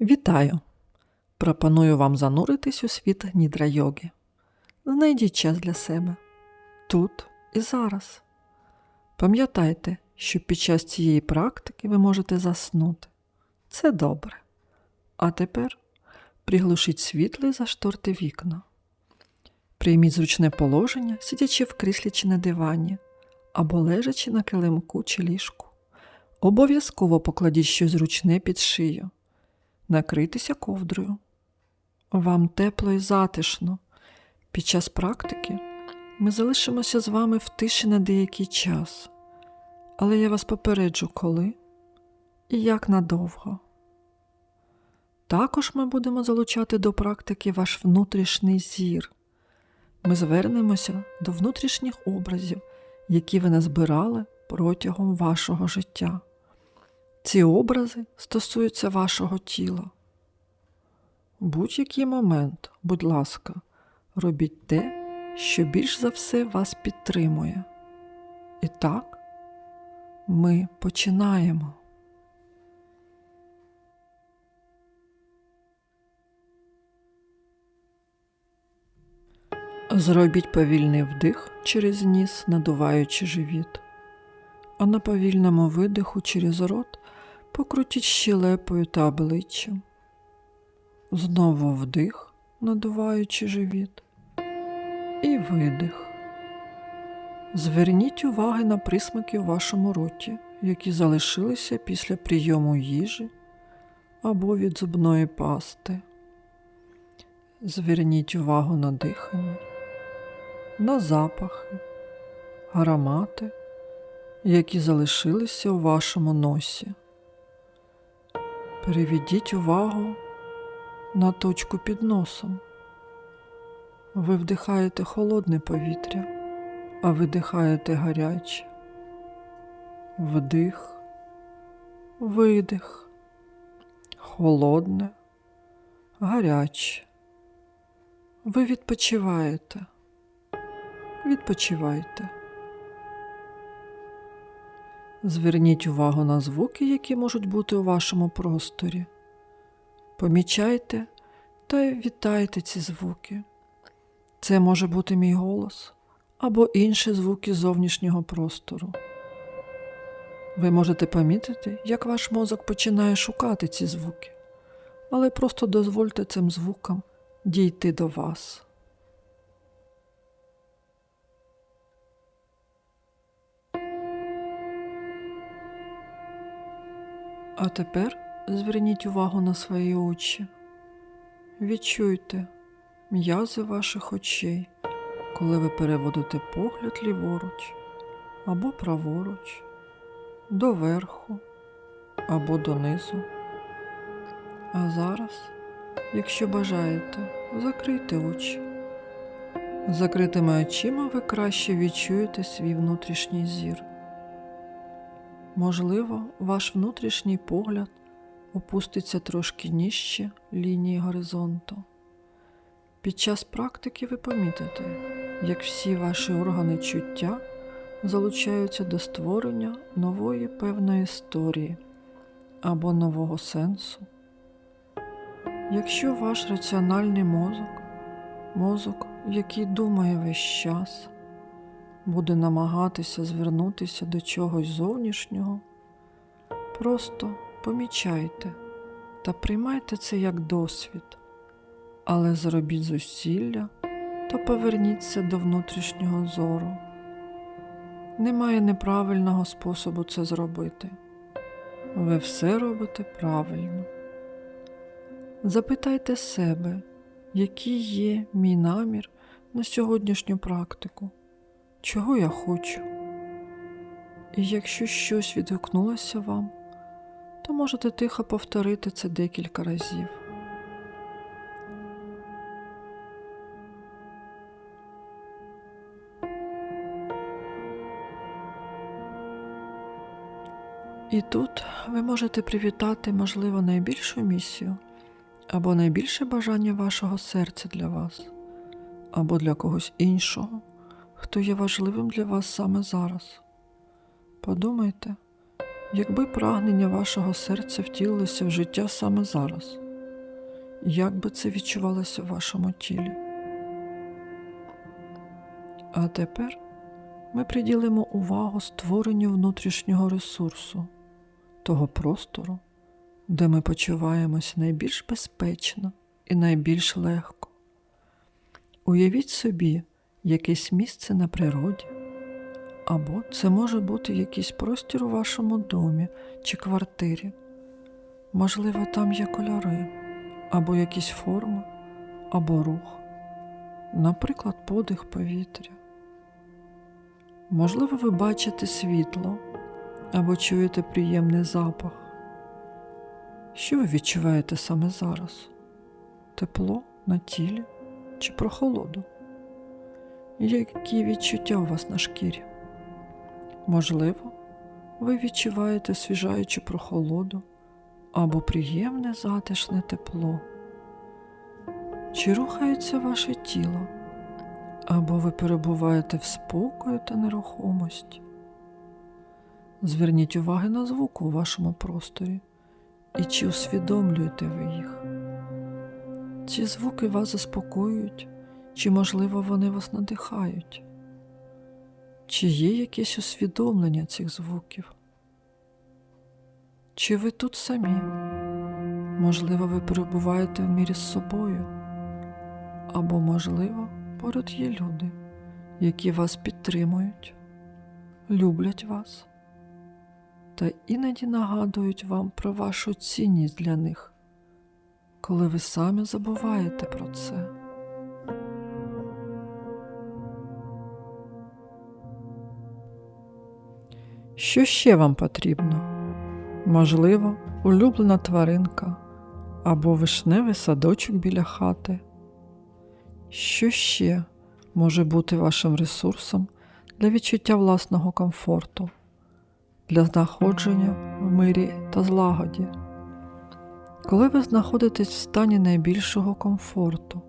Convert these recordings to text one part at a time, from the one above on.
Вітаю! Пропоную вам зануритись у світ нідра-йоги. Знайдіть час для себе тут і зараз. Пам'ятайте, що під час цієї практики ви можете заснути. Це добре. А тепер приглушіть світло і зашторте вікна. Прийміть зручне положення, сидячи в кріслі чи на дивані, або лежачи на килимку чи ліжку. Обов'язково покладіть щось зручне під шию. Накритися ковдрою. Вам тепло і затишно. Під час практики ми залишимося з вами в тиші на деякий час, але я вас попереджу, коли і як надовго. Також ми будемо залучати до практики ваш внутрішній зір. Ми звернемося до внутрішніх образів, які ви назбирали протягом вашого життя. Ці образи стосуються вашого тіла. Будь-який момент, будь ласка, робіть те, що більш за все вас підтримує. І так, ми починаємо. Зробіть повільний вдих через ніс, надуваючи живіт, а на повільному видиху через рот покрутіть щелепою та обличчям. Знову вдих, надуваючи живіт, і видих. Зверніть уваги на присмаки у вашому роті, які залишилися після прийому їжі або від зубної пасти. Зверніть увагу на дихання, на запахи, аромати, які залишилися у вашому носі. Переведіть увагу на точку під носом. Ви вдихаєте холодне повітря, а видихаєте гаряче. Вдих, видих, холодне, гаряче. Ви відпочиваєте. Відпочивайте. Зверніть увагу на звуки, які можуть бути у вашому просторі. Помічайте та вітайте ці звуки. Це може бути мій голос або інші звуки зовнішнього простору. Ви можете помітити, як ваш мозок починає шукати ці звуки, але просто дозвольте цим звукам дійти до вас. А тепер зверніть увагу на свої очі. Відчуйте м'язи ваших очей, коли ви переводите погляд ліворуч або праворуч, доверху або донизу. А зараз, якщо бажаєте, закрийте очі. Закритими очима ви краще відчуєте свій внутрішній зір. Можливо, ваш внутрішній погляд опуститься трошки нижче лінії горизонту. Під час практики ви помітите, як всі ваші органи чуття залучаються до створення нової певної історії або нового сенсу. Якщо ваш раціональний мозок, мозок, який думає весь час, буде намагатися звернутися до чогось зовнішнього, просто помічайте та приймайте це як досвід, але зробіть зусилля та поверніться до внутрішнього зору. Немає неправильного способу це зробити. Ви все робите правильно. Запитайте себе, який є мій намір на сьогоднішню практику, чого я хочу. І якщо щось відгукнулося вам, то можете тихо повторити це декілька разів. І тут ви можете привітати, можливо, найбільшу місію або найбільше бажання вашого серця для вас, або для когось іншого, хто є важливим для вас саме зараз. Подумайте, якби прагнення вашого серця втілилося в життя саме зараз, як би це відчувалося в вашому тілі. А тепер ми приділимо увагу створенню внутрішнього ресурсу, того простору, де ми почуваємося найбільш безпечно і найбільш легко. Уявіть собі якесь місце на природі, або це може бути якийсь простір у вашому домі чи квартирі. Можливо, там є кольори, або якісь форми, або рух, наприклад, подих повітря. Можливо, ви бачите світло або чуєте приємний запах. Що ви відчуваєте саме зараз? Тепло на тілі чи прохолоду? Які відчуття у вас на шкірі? Можливо, ви відчуваєте свіжаючу прохолоду або приємне затишне тепло. Чи рухається ваше тіло? Або ви перебуваєте в спокою та нерухомості. Зверніть уваги на звук у вашому просторі і чи усвідомлюєте ви їх. Ці звуки вас заспокоюють, чи, можливо, вони вас надихають? Чи є якесь усвідомлення цих звуків? Чи ви тут самі? Можливо, ви перебуваєте в мірі з собою, або, можливо, поряд є люди, які вас підтримують, люблять вас та іноді нагадують вам про вашу цінність для них, коли ви самі забуваєте про це. Що ще вам потрібно? Можливо, улюблена тваринка або вишневий садочок біля хати. Що ще може бути вашим ресурсом для відчуття власного комфорту, для знаходження в мирі та злагоді? Коли ви знаходитесь в стані найбільшого комфорту,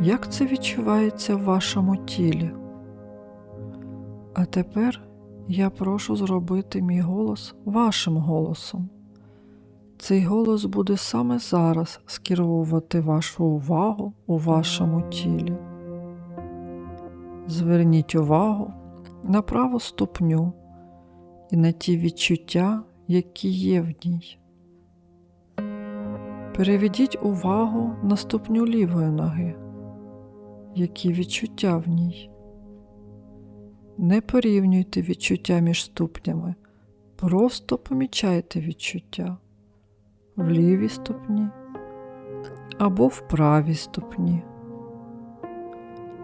як це відчувається в вашому тілі? А тепер я прошу зробити мій голос вашим голосом. Цей голос буде саме зараз скеровувати вашу увагу у вашому тілі. Зверніть увагу на праву ступню і на ті відчуття, які є в ній. Переведіть увагу на ступню лівої ноги, які відчуття в ній. Не порівнюйте відчуття між ступнями, просто помічайте відчуття в лівій ступні або в правій ступні.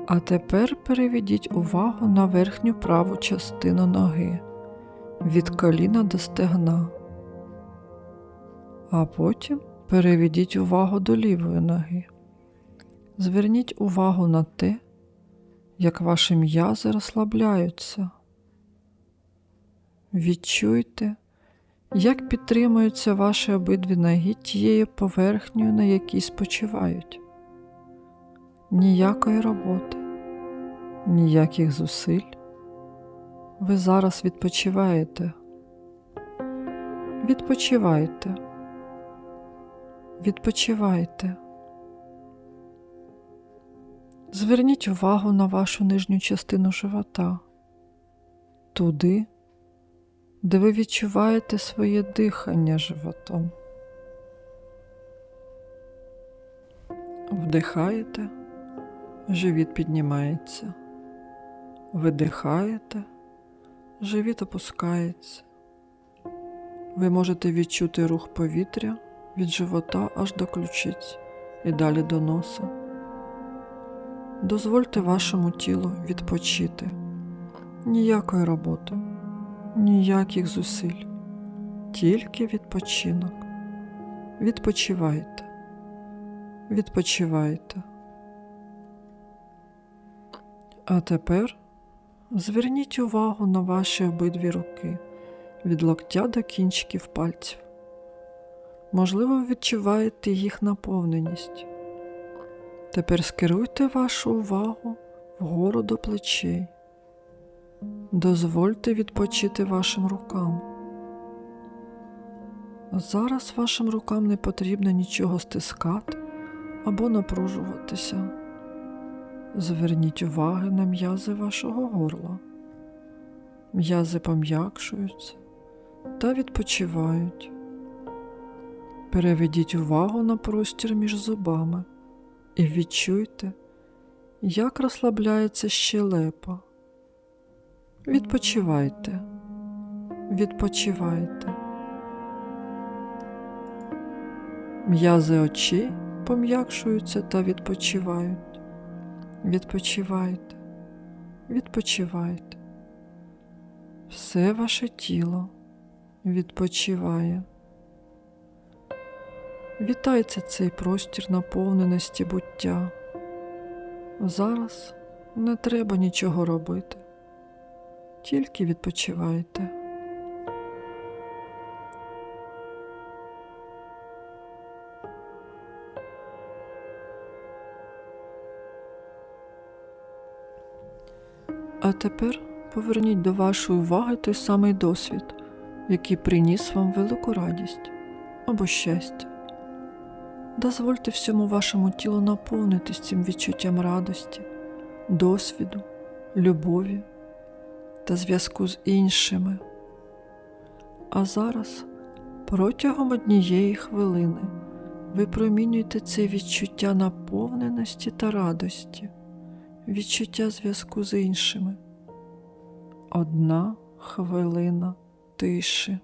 А тепер переведіть увагу на верхню праву частину ноги від коліна до стегна, а потім переведіть увагу до лівої ноги. Зверніть увагу на те, як ваші м'язи розслабляються. Відчуйте, як підтримуються ваші обидві ноги тією поверхнею, на якій спочивають. Ніякої роботи, ніяких зусиль. Ви зараз відпочиваєте. Відпочивайте. Відпочивайте. Зверніть увагу на вашу нижню частину живота, туди, де ви відчуваєте своє дихання животом. Вдихаєте, живіт піднімається, видихаєте, живіт опускається. Ви можете відчути рух повітря від живота аж до ключиць і далі до носа. Дозвольте вашому тілу відпочити. Ніякої роботи, ніяких зусиль, тільки відпочинок. Відпочивайте, відпочивайте. А тепер зверніть увагу на ваші обидві руки від локтя до кінчиків пальців. Можливо, відчуваєте їх наповненість. Тепер скеруйте вашу увагу вгору до плечей. Дозвольте відпочити вашим рукам. Зараз вашим рукам не потрібно нічого стискати або напружуватися. Зверніть уваги на м'язи вашого горла. М'язи пом'якшуються та відпочивають. Переведіть увагу на простір між зубами і відчуйте, як розслабляється щелепа. Відпочивайте, відпочивайте. М'язи очей пом'якшуються та відпочивають. Відпочивайте, відпочивайте. Все ваше тіло відпочиває. Вітайте цей простір наповненості буття. Зараз не треба нічого робити, тільки відпочивайте. А тепер поверніть до вашої уваги той самий досвід, який приніс вам велику радість або щастя. Дозвольте всьому вашому тілу наповнитись цим відчуттям радості, досвіду, любові та зв'язку з іншими. А зараз протягом однієї хвилини випромінюйте це відчуття наповненості та радості, відчуття зв'язку з іншими. Одна хвилина тиші.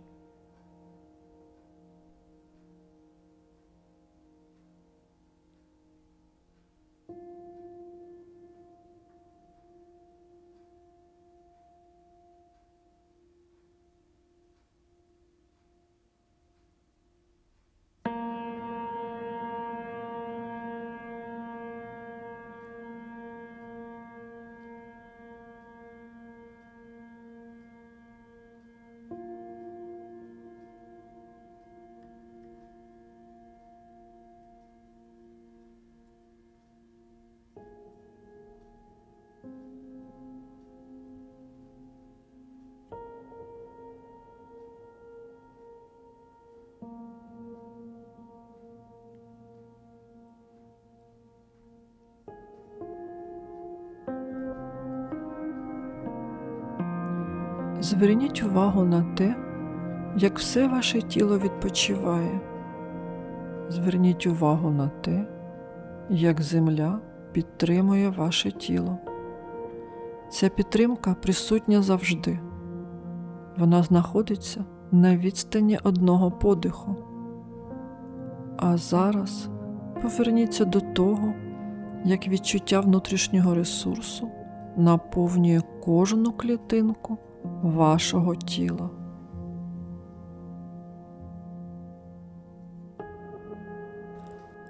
Зверніть увагу на те, як все ваше тіло відпочиває. Зверніть увагу на те, як земля підтримує ваше тіло. Ця підтримка присутня завжди. Вона знаходиться на відстані одного подиху. А зараз поверніться до того, як відчуття внутрішнього ресурсу наповнює кожну клітинку вашого тіла.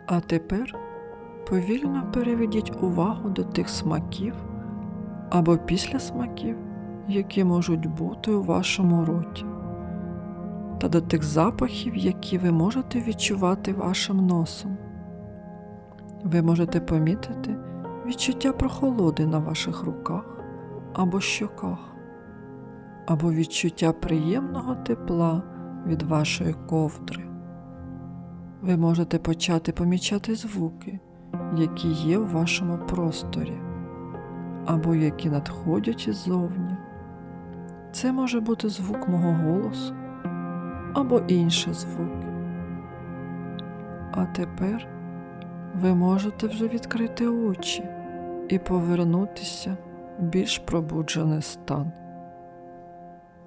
А тепер повільно переведіть увагу до тих смаків або після смаків, які можуть бути у вашому роті, та до тих запахів, які ви можете відчувати вашим носом. Ви можете помітити відчуття прохолоди на ваших руках або щоках, або відчуття приємного тепла від вашої ковдри. Ви можете почати помічати звуки, які є в вашому просторі, або які надходять іззовні. Це може бути звук мого голосу або інші звуки. А тепер ви можете вже відкрити очі і повернутися в більш пробуджений стан.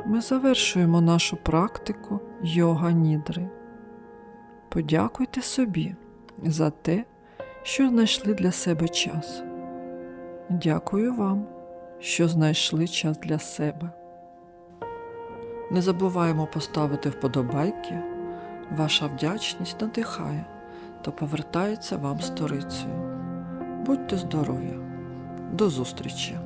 Ми завершуємо нашу практику йога нідри. Подякуйте собі за те, що знайшли для себе час. Дякую вам, що знайшли час для себе. Не забуваємо поставити вподобайки. Ваша вдячність надихає та повертається вам сторицею. Будьте здорові! До зустрічі!